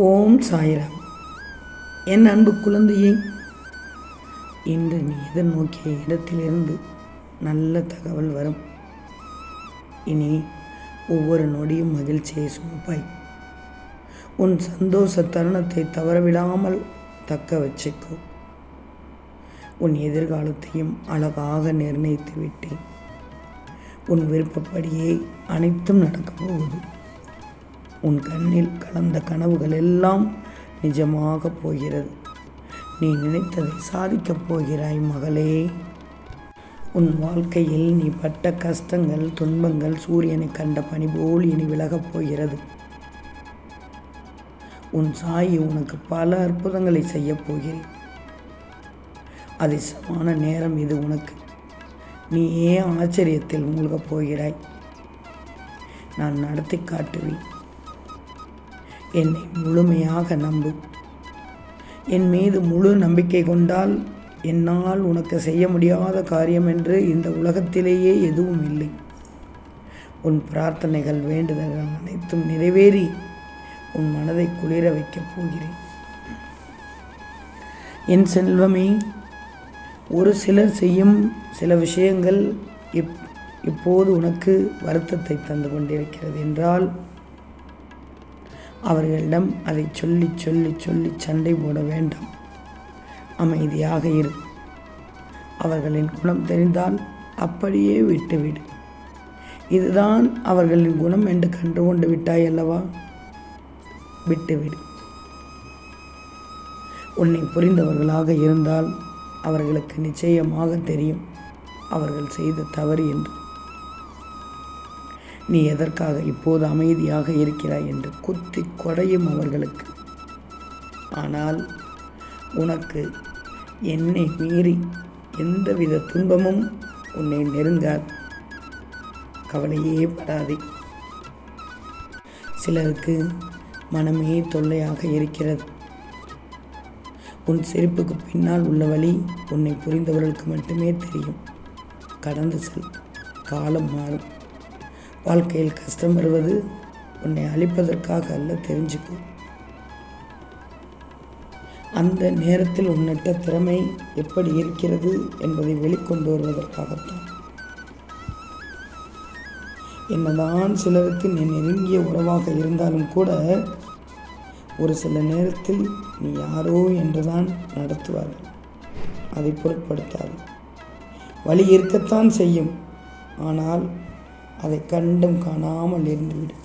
ஓம் சாய்ராம். என் அன்பு குழந்தையே இன்று நீ எதிர்நோக்கிய இடத்திலிருந்து நல்ல தகவல் வரும்? இனி ஒவ்வொரு நொடியும் மகிழ்ச்சியை சுமப்பாய். உன் சந்தோஷ தருணத்தை தவறவிடாமல் தக்க வச்சுக்கோ. உன் எதிர்காலத்தையும் அழகாக நிர்ணயித்து விட்டேன். உன் விருப்பப்படியே அனைத்தும் நடக்கப் போகுது. உன் கண்ணில் கலந்த கனவுகள் எல்லாம் நிஜமாக போகிறது. நீ நினைத்ததை சாதிக்கப் போகிறாய் மகளே. உன் வாழ்க்கையில் நீ பட்ட கஷ்டங்கள் துன்பங்கள் சூரியனை கண்ட பனி போல் இனி விலகப் போகிறது. உன் சாயி உனக்கு பல அற்புதங்களை செய்யப் போகிறேன். அதிர்ஷ்டமான நேரம் இது உனக்கு. நீ ஏன் ஆச்சரியத்தில் மூழ்கப் போகிறாய். நான் நடத்தி காட்டுவேன். என்னை முழுமையாக நம்பு. என் மீது முழு நம்பிக்கை கொண்டால் என்னால் உனக்கு செய்ய முடியாத காரியம் என்று இந்த உலகத்திலேயே எதுவும் இல்லை. உன் பிரார்த்தனைகள் வேண்டுதல்கள் அனைத்தும் நிறைவேறி உன் மனதை குளிர வைக்கப் போகிறேன். என் செல்வமே ஒரு சிலர் செய்யும் சில விஷயங்கள் இப் இப்போது உனக்கு வருத்தத்தை தந்து கொண்டிருக்கிறது என்றால் அவர்களிடம் அதை சொல்லி சொல்லி சொல்லி சண்டை போட வேண்டாம். அமைதியாக இரு. அவர்களின் குணம் தெரிந்தால் அப்படியே விட்டுவிடு. இதுதான் அவர்களின் குணம் என்று கண்டு கொண்டு விட்டாய் அல்லவா? விட்டுவிடு. உன்னை புரிந்தவர்களாக இருந்தால் அவர்களுக்கு நிச்சயமாக தெரியும் அவர்கள் செய்த தவறு என்று. நீ எதற்காக இப்போது அமைதியாக இருக்கிறாய் என்று குத்தி கொடையும் அவர்களுக்கு. ஆனால் உனக்கு என்னை மீறி எந்தவித துன்பமும் உன்னை நெருங்காது. கவலையே படாதே. சிலருக்கு மனமே தொல்லையாக இருக்கிறது. உன் சிரிப்புக்கு பின்னால் உள்ள வழி உன்னை புரிந்தவர்களுக்கு மட்டுமே தெரியும். கடந்து செல். காலம் மாறும். வாழ்க்கையில் கஷ்டம் வருவது உன்னை அழிப்பதற்காக அல்ல தெரிஞ்சுக்கோ. அந்த நேரத்தில் உன்னிட்ட திறமை எப்படி இருக்கிறது என்பதை வெளிக்கொண்டு வருவதற்காகத்தான். என்னதான் சிலருக்கு நீ நெருங்கிய உறவாக இருந்தாலும் கூட ஒரு சில நேரத்தில் நீ யாரோ என்றுதான் நடத்துவார்கள். அதை பொருட்படுத்தாது. வழி இருக்கத்தான் செய்யும். ஆனால் அதை கண்டும் காணாமல் இருந்துவிடும்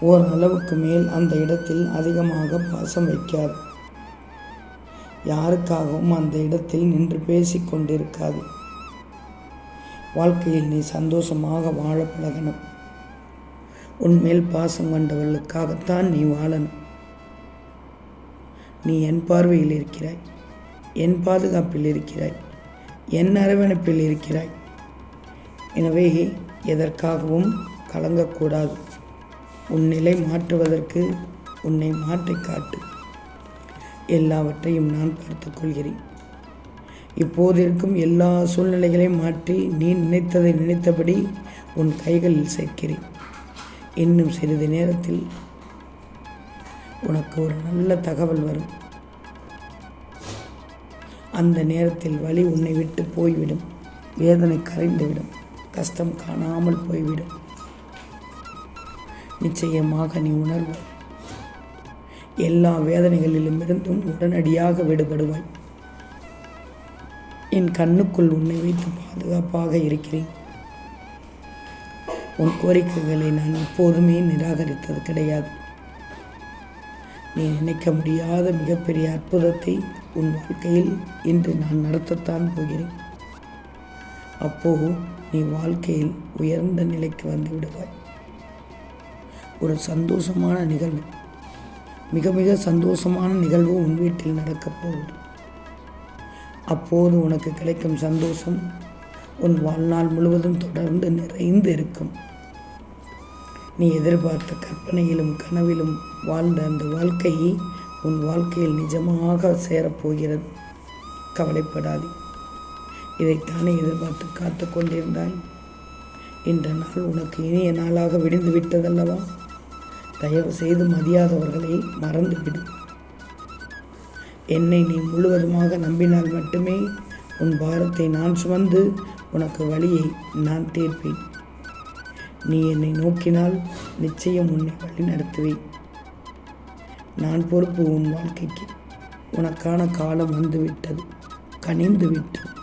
ஓரளவுக்கு மேல் அந்த இடத்தில் அதிகமாக பாசம் வைக்காது. யாருக்காகவும் அந்த இடத்தில் நின்று பேசிக் கொண்டிருக்காது. வாழ்க்கையில் நீ சந்தோஷமாக வாழ பழகணும். உன்மேல் பாசம் கொண்டவர்களுக்காகத்தான் நீ வாழணும். நீ என் பார்வையில் இருக்கிறாய் என் பாதுகாப்பில் இருக்கிறாய் என் அரவணைப்பில் இருக்கிறாய். எனவே எதற்காகவும் கலங்கக்கூடாது. உன் நிலை மாற்றுவதற்கு உன்னை மாற்றி காட்டு. எல்லாவற்றையும் நான் பார்த்துக்கொள்கிறேன் இப்போது இருக்கும் எல்லா சூழ்நிலைகளையும் மாற்றி நீ நினைத்ததை நினைத்தபடி உன் கைகளில் சேர்க்கிறேன். இன்னும் சிறிது நேரத்தில் உனக்கு ஒரு நல்ல தகவல் வரும். அந்த நேரத்தில் வலி உன்னை விட்டு போய்விடும். வேதனை கரைந்துவிடும். கஷ்டம் காணாமல் போய்விடும். நிச்சயமாக நீ உணர்வாய். எல்லா வேதனைகளிலுமிருந்தும் உடனடியாக விடுபடுவாய். என் கண்ணுக்குள் உன்னை வைத்து பாதுகாப்பாக இருக்கிறேன். உன் கோரிக்கைகளை நான் எப்போதுமே நிராகரித்தது கிடையாது. நீ நினைக்க முடியாத மிகப்பெரிய அற்புதத்தை உன் வாழ்க்கையில் இன்று நான் நடத்தத்தான் போகிறேன். அப்போது நீ வாழ்க்கையில் உயர்ந்த நிலைக்கு வந்து விடுவாய். ஒரு சந்தோஷமான நிகழ்வு. மிக மிக சந்தோஷமான நிகழ்வு உன் வீட்டில் நடக்கப் போகுது. அப்போது உனக்கு கிடைக்கும் சந்தோஷம் உன் வாழ்நாள் முழுவதும் தொடர்ந்து நிறைந்து இருக்கும். நீ எதிர்பார்த்த கற்பனையிலும் கனவிலும் வாழ்ந்த அந்த வாழ்க்கையை உன் வாழ்க்கையில் நிஜமாக சேரப்போகிறது கவலைப்படாதே. இதைத்தானே எதிர்பார்த்து காத்து கொண்டிருந்தாய். இன்ற நாள் உனக்கு இனிய நாளாக விடிந்து விட்டதல்லவா? தயவு செய்து மதியாதவர்களை மறந்துவிடு. என்னை நீ முழுவதுமாக நம்பினால் மட்டுமே உன் பாரத்தை நான் சுமந்து உனக்கு வழியை நான் தீர்ப்பேன். நீ என்னை நோக்கினால் நிச்சயம் உன்னை வழி நடத்துவேன். நான் பொறுப்பு உன் வாழ்க்கைக்கு. உனக்கான காலம் வந்துவிட்டது கனிந்து விட்டது